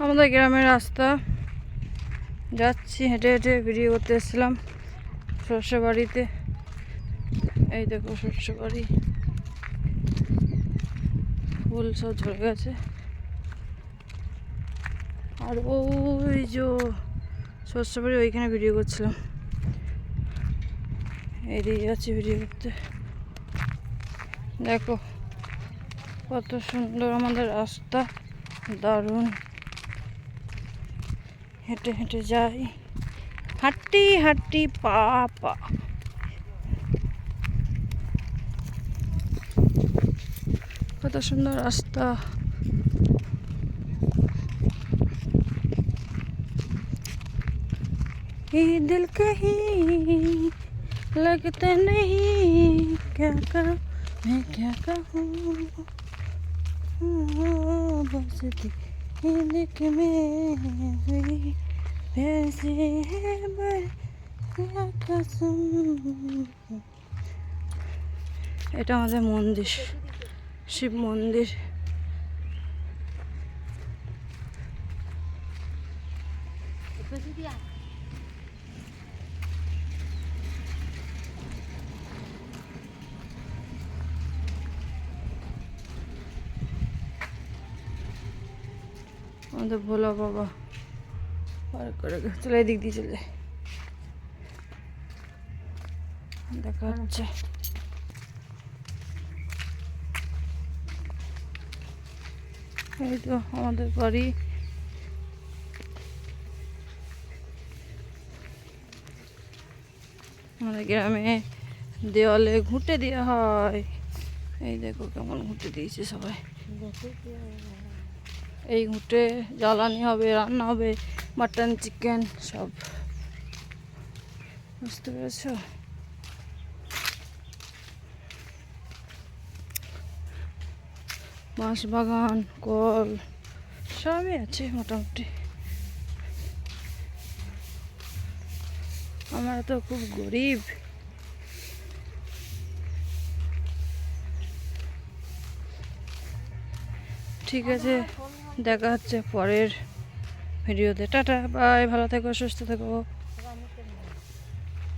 আমাদের গ্রামের রাস্তা। যাচ্ছি, হেঁটে হেঁটে ভিডিও করতে এসেছিলাম শস্য বাড়িতে। এই দেখো শস্য বাড়ি। ফুল সব ঝরে গেছে। আর ওই যে শস্য বাড়ি ওইখানে ভিডিও করছিলাম। এদিকে যাচ্ছি ভিডিও করতে। দেখো কত সুন্দর আমাদের রাস্তা। দারুণ। হেঁটে হেঁটে যাই হাঁটি হাঁটি পা পা কত সুন্দর রাস্তা ये दिल कहीं लगता नहीं क्या करूं मैं क्या कहूँ हाँ, बस दिल के में हुई वैसे है मैं क्या कसम এটা আমাদের মন্দির শিব মন্দির আমাদের ভোলা বাবা। করে চলে এদিক দিয়ে চলে যায়। দেখা হচ্ছে। এই তো আমাদের বাড়ি। আমাদের গ্রামে দেওয়ালে ঘুঁটে দেওয়া হয়। এই দেখো কেমন ঘুঁটে দিয়েছে সবাই। এই ঘুঁটে জ্বালানি হবে, রান্না হবে মাটন চিকেন সব। বুঝতে পেরেছ? বাঁশ বাগান, কল, সবই আছে মোটামুটি। আমরা তো খুব গরিব। ঠিক আছে দেখা হচ্ছে পরের ভিডিওতে টাটা বাই ভালো থেকো সুস্থ থেকো।